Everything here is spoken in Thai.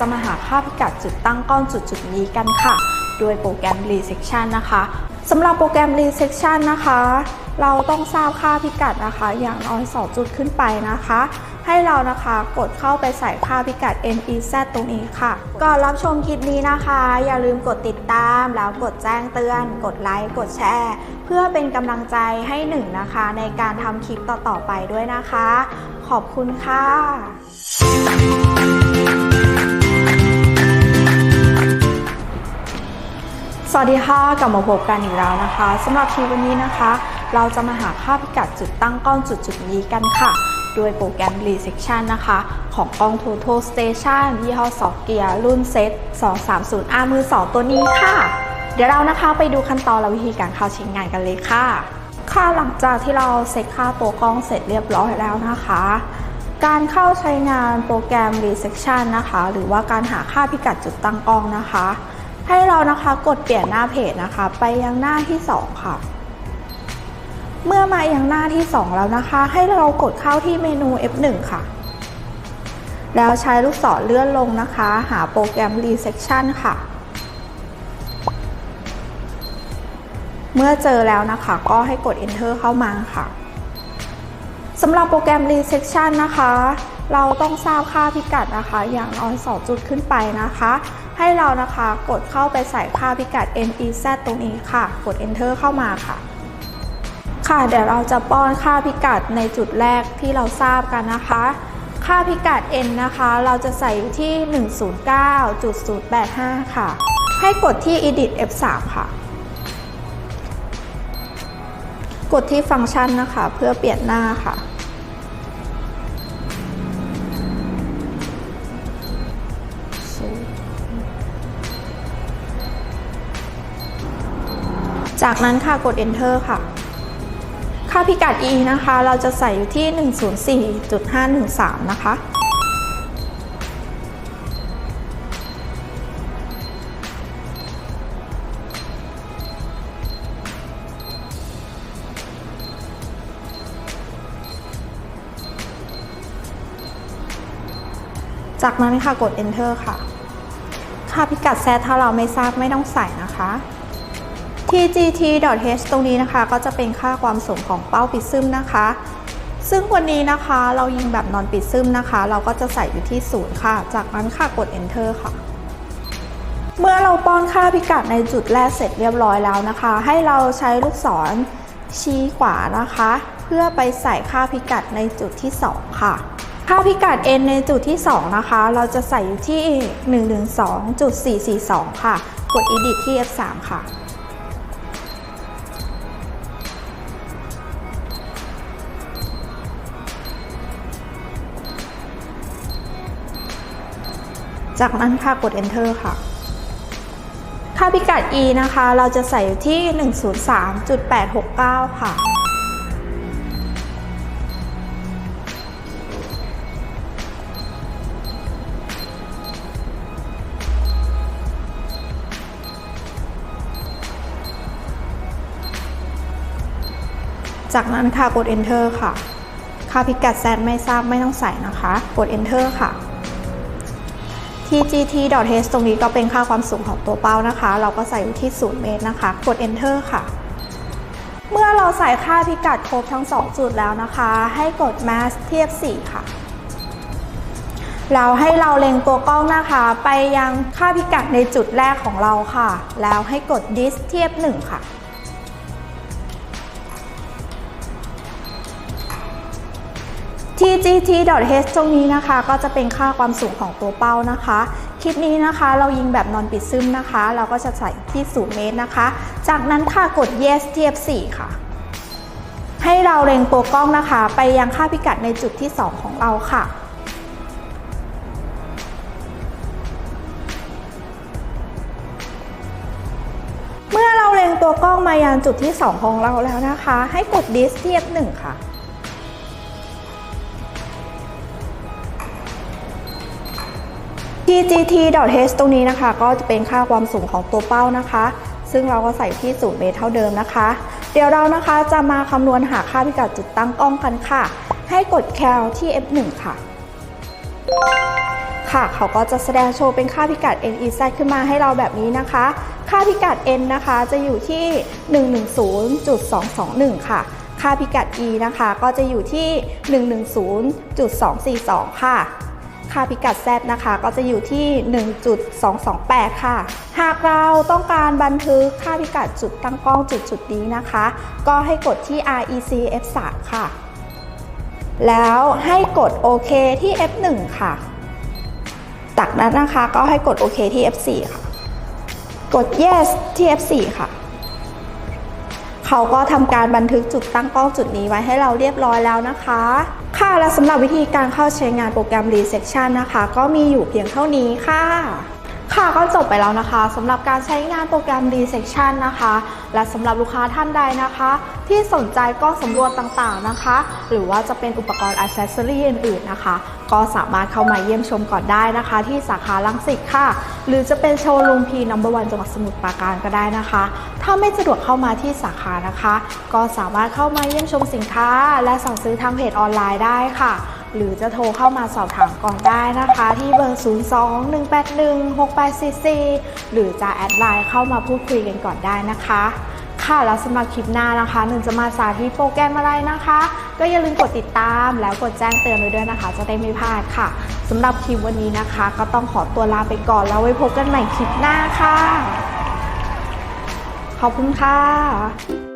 จะมาหาค่าพิกัดจุดตั้งกล้องจุดจุดนี้กันค่ะ โดยโปรแกรม resection นะคะสำหรับโปรแกรม resection นะคะ เราต้องทราบค่าพิกัดนะคะ อย่างน้อย 2 จุดขึ้นไปนะคะ ให้เรานะคะกดเข้าไปใส่ค่าพิกัด NEZ ตรงนี้ค่ะ ก่อนรับชมคลิปนี้นะคะ อย่าลืมกดติดตามแล้วกดแจ้งเตือน กดไลค์ กดแชร์ เพื่อเป็นกำลังใจให้หนึ่งนะคะ ในการทำคลิปต่อๆไปด้วยนะคะ ขอบคุณค่ะ วัสดีค่ะ กลับมาพบกันอีกแล้วนะคะสำหรับคลิปวันนี้นะคะ เราจะมาหาค่าพิกัดจุดตั้งกล้องจุดจุดนี้กันค่ะโดยโปรแกรม Resection นะคะ ของกล้อง Total Station ยี่ห้อซอเกียรุ่นเซต230 R มือ 2 ตัวนี้ค่ะ เดี๋ยวเรานะคะไปดูขั้นตอนและวิธีการเข้าใช้งานกันเลยค่ะ ค่ะหลังจากที่เราเซ็ตค่าตัวกล้องเสร็จเรียบร้อยแล้วนะคะการเข้าใช้งานโปรแกรม Resection นะคะ หรือว่าการหาค่าพิกัดจุดตั้งกล้องนะคะ ให้เรานะคะกดเปลี่ยนหน้าเพจนะคะ ไปยังหน้าที่ 2 ค่ะ เมื่อมายังหน้าที่ 2 แล้วนะคะ ให้เรากดเข้าที่เมนู F1 ค่ะ แล้วใช้ลูกศรเลื่อนลงนะคะ หาโปรแกรม Resection ค่ะ เมื่อเจอแล้วนะคะ ก็ให้กด Enter เข้ามาค่ะ สำหรับโปรแกรม Resection นะคะ เราต้องทราบค่าพิกัดนะคะ อย่างน้อย2จุดขึ้นไปนะคะ ให้เรานะคะกดเข้าไปใส่ค่าพิกัด NEZ ตรงนี้ค่ะ กด Enter เข้ามาค่ะ ค่ะเดี๋ยวเราจะป้อนค่าพิกัดในจุดแรกที่เราทราบกันนะคะ ค่าพิกัด n นะคะ เราจะใส่อยู่ที่ 109.085 ค่ะ ให้กดที่ edit F3 ค่ะ กดที่ฟังก์ชันนะคะ เพื่อเปลี่ยนหน้าค่ะ จากนั้นค่ะกด enter ค่ะค่าพิกัด e นะคะ เราจะใส่อยู่ที่ 104.513 นะคะ จากนั้นค่ะกด enter ค่ะ ค่าพิกัด z ถ้าเราไม่ทราบไม่ต้องใส่นะคะ tgt.h ตรงนี้นะคะ ก็จะเป็นค่าความสูงของเป้าปิดซึมนะคะ ซึ่งวันนี้นะคะเรายิงแบบนอนปิดซึมนะคะ เราก็จะใส่อยู่ที่ศูนย์ค่ะ จากนั้นค่ะกด enter ค่ะ เมื่อเราป้อนค่าพิกัดในจุดแรกเสร็จเรียบร้อยแล้วนะคะ ให้เราใช้ลูกศรชี้ขวานะคะ เพื่อไปใส่ค่าพิกัดในจุดที่ 2 ค่ะ ค่าพิกัด n ในจุดที่ 2 นะคะ เราจะใส่อยู่ที่ 112.442 ค่ะ กด edit ที่ f3 ค่ะ จากนั้นค่ะกด enter ค่ะ ค่าพิกัด e นะคะ เราจะใส่อยู่ที่ 103.869 ค่ะ จากนั้นค่ะกด enter ค่ะ ค่าพิกัด z ไม่ทราบไม่ต้องใส่นะคะ กด enter ค่ะ tgt.h ตรงนี้ก็เป็นค่าความสูงของตัวเป้านะคะ เราก็ใส่อยู่ที่ 0 เมตรนะคะ กด enter ค่ะ เมื่อเราใส่ค่าพิกัดครบทั้ง 2 จุดแล้วนะคะ ให้กด mask เทียบ4ค่ะแล้วให้เราเล็งตัวกล้องนะคะ ไปยังค่าพิกัดในจุดแรกของเราค่ะ แล้วให้กด dis เทียบ1ค่ะ tgt.h ตรงนี้นะคะ ก็จะเป็นค่าความสูงของตัวเป้านะคะ คลิปนี้นะคะเรายิงแบบนอนปิดซึมนะคะ เราก็จะใส่ที่ 0 เมตรนะคะ จากนั้นค่ะกด yes เทียบ4ค่ะ ให้เราเล็งตัวกล้องนะคะ ไปยังค่าพิกัดในจุดที่ 2 ของเราค่ะเมื่อเราเล็งตัวกล้องมายังจุดที่ 2 ของเราแล้วนะคะ ให้กด dis เทียบ1ค่ะ tgt.h ตรงนี้นะคะ ก็จะเป็นค่าความสูงของตัวเป้านะคะ ซึ่งเราก็ใส่ที่0เมตรเท่าเดิมนะคะ เดี๋ยวเรานะคะจะมาคำนวณหาค่าพิกัดจุดตั้งกล้องกันค่ะ ให้กด cal ที่ f1 ค่ะ ค่ะเขาก็จะแสดงโชว์เป็นค่าพิกัด n e z ขึ้นมาให้เราแบบนี้นะคะ ค่าพิกัด n นะคะจะอยู่ที่ 110.221 ค่ะ ค่าพิกัด e นะคะก็จะอยู่ที่ 110.242 ค่ะ ค่าพิกัด z นะคะ ก็จะอยู่ที่ 1.228 ค่ะ หากเราต้องการบันทึกค่าพิกัดจุดตั้งกล้องจุดจุดนี้นะคะ ก็ให้กดที่ REC F3 ค่ะ แล้วให้กดโอเคที่ F1 ค่ะ จากนั้นนะคะก็ให้กดโอเคที่ F4 ค่ะ กด yes ที่ F4 ค่ะ เขาก็ทำการบันทึกจุดตั้งกล้องจุดนี้ไว้ให้เราเรียบร้อยแล้วนะคะ ค่ะและสำหรับวิธีการเข้าใช้งานโปรแกรม Resection นะคะ ก็มีอยู่เพียงเท่านี้ค่ะ ค่ะก็จบไปแล้วนะคะสำหรับการใช้งานโปรแกรม Resection นะคะ และสำหรับลูกค้าท่านใดนะคะ ที่สนใจกล้องสำรวจต่างๆนะคะ หรือว่าจะเป็นอุปกรณ์อ c เซสซอรี่อื่นๆนะคะ ก็สามารถเข้ามาเยี่ยมชมก่อนได้นะคะ ที่สาขาลังสิตค่ะ หรือจะเป็นโชว์รูมพีนัมเบอร์วันจังหวัดสมุทรปราการก็ได้นะคะ ถ้าไม่สะดวกเข้ามาที่สาขานะคะ ก็สามารถเข้ามาเยี่ยมชมสินค้า และสั่งซื้อทางเพจออนไลน์ได้ค่ะ หรือจะโทรเข้ามาสอบถามก่อนได้นะคะ ที่เบอร์ 02-181-6844 หรือจะแอดไลน์เข้ามาพูดคุยกันก่อนได้นะคะ ค่ะแล้วสำหรับคลิปหน้านะคะหนึ่งจะมาสาธิตโปรแกรมอะไรนะคะ ก็อย่าลืมกดติดตามแล้วกดแจ้งเตือนไว้ด้วยนะคะ จะได้ไม่พลาดค่ะสำหรับคลิปวันนี้นะคะ ก็ต้องขอตัวลาไปก่อนแล้วไว้พบกันใหม่คลิปหน้าค่ะ ขอบคุณค่ะ